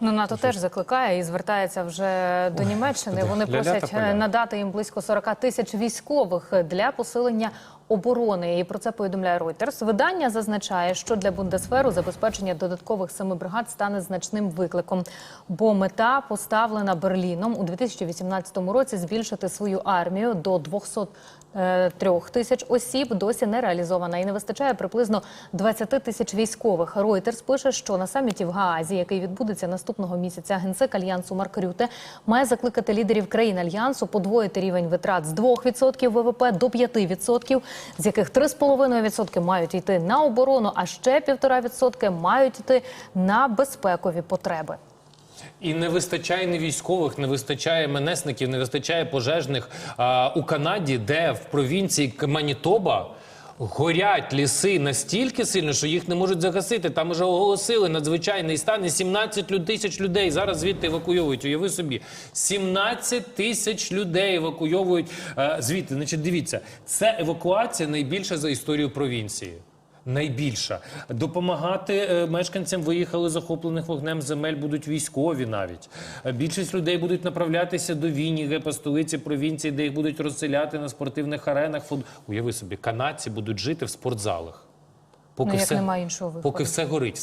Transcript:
Ну, НАТО теж закликає і звертається вже до Німеччини. Вони просять е, надати їм близько 40 тисяч військових для посилення оборони. І про це повідомляє Reuters. Видання зазначає, що для Бундесферу забезпечення додаткових семи бригад стане значним викликом, бо мета поставлена Берліном у 2018 році збільшити свою армію до 203 тисяч осіб. Досі не реалізована і не вистачає приблизно 20 тисяч військових. Reuters пише, що на саміті в Гаазі, який відбудеться наступного місяця, генсек альянсу Марк Рюте має закликати лідерів країн альянсу подвоїти рівень витрат з 2% ВВП до 5%, з яких 3,5% мають йти на оборону, а ще 1,5% мають йти на безпекові потреби. І не вистачає не військових, не вистачає менесників, не вистачає пожежних. А, у Канаді, де в провінції Манітоба горять ліси настільки сильно, що їх не можуть загасити. Там вже оголосили надзвичайний стан і 17 лю- тисяч людей зараз звідти евакуйовують. Уяви собі, 17 тисяч людей евакуйовують е, звідти. Значить, дивіться, це евакуація найбільша за історію провінції. Найбільша допомагати е, мешканцям виїхали захоплених вогнем земель будуть військові навіть. Е, Більшість людей будуть направлятися до Вініге по столиці провінції, де їх будуть розселяти на спортивних аренах. Фут... Уяви собі, канадці будуть жити в спортзалах. Поки Ну, як все, немає іншого виходу. поки все горить.